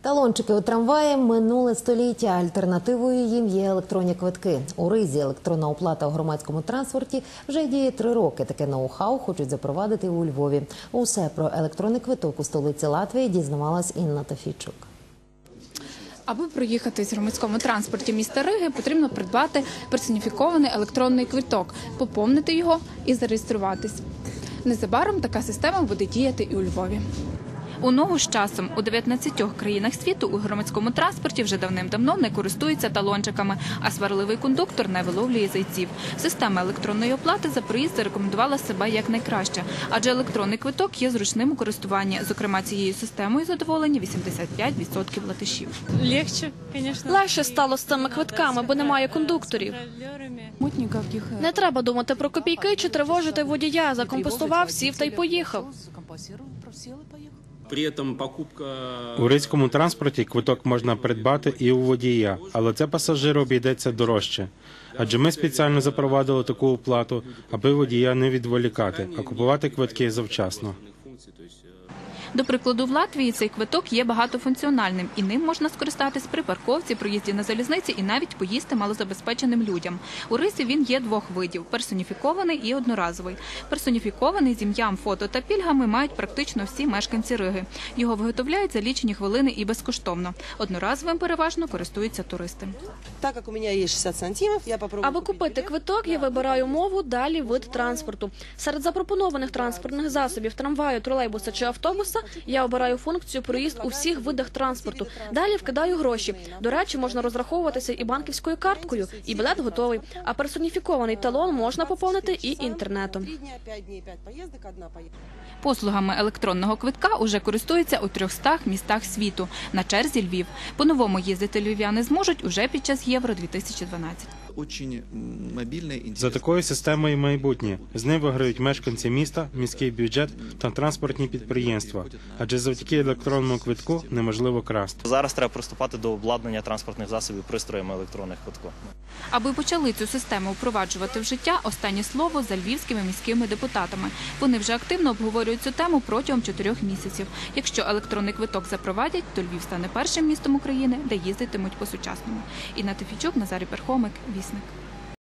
Талончики у трамваї минуле століття. Альтернативою їм є електронні квитки. У ризі електронна оплата у громадському транспорті вже діє три роки. Таке ноу-хау хочуть запровадити у Львові. Усе про електронний квиток у столиці Латвії дізнавалась Інна Тафійчук. Аби проїхатись в громадському транспорті міста Риги, потрібно придбати персоніфікований електронний квиток, поповнити його і зареєструватись. Незабаром така система буде діяти і у Львові. У ногу з часом у 19 країнах світу у громадському транспорті вже давним-давно не користуються талончиками, а сварливий кондуктор не виловлює зайців. Система електронної оплати за проїзд зарекомендувала себе як найкраще, адже електронний квиток є зручним у користуванні. Зокрема, цією системою задоволені 85% латишів. Легче, конечно. Легше стало з цими квитками, бо немає кондукторів. Не треба думати про копійки чи тривожити водія. Закомпостував, сів та й поїхав. При этом покупка У ризькому транспорті квиток можна придбати і у водія, але це пасажиру обійдеться дорожче. Адже ми спеціально запровадили таку оплату, аби водія не відволікати, а купувати квитки завчасно. До прикладу, в Латвії цей квиток є багатофункціональним, і ним можна скористатись при парковці, проїзді на залізниці і навіть поїсти малозабезпеченим людям. У рисі він є двох видів: персоніфікований і одноразовий. Персоніфікований з ім'ям, фото та пільгами мають практично всі мешканці Риги. Його виготовляють за лічені хвилини і безкоштовно. Одноразовим переважно користуються туристи. Так как у меня есть 60 сантимов, я попробую. Аби купити квиток, я вибираю мову, далі вид транспорту. Серед запропонованих транспортних засобів трамваю, тролейбуса чи автобуса я обираю функцію проїзд у всіх видах транспорту. Далі вкидаю гроші. До речі, можна розраховуватися і банківською карткою, і білет готовий. А персоніфікований талон можна поповнити і інтернетом. Послугами електронного квитка уже користуються у 300 містах світу. На черзі Львів. По-новому їздити львів'яни зможуть уже під час Євро 2012. Очень мобильная, За такою системою майбутнє з ним виграють мешканці міста, міський бюджет та транспортні підприємства. Адже завдяки електронному квитку неможливо красти. Зараз треба приступати до обладнання транспортних засобів пристроями електронних квитків. Аби почали цю систему впроваджувати в життя, останнє слово за львівськими міськими депутатами. Вони вже активно обговорюють цю тему протягом чотирьох місяців. Якщо електронний квиток запровадять, то Львів стане першим містом України, де їздитимуть по сучасному. Інна Тефічук, Назарій Перхомик, власник.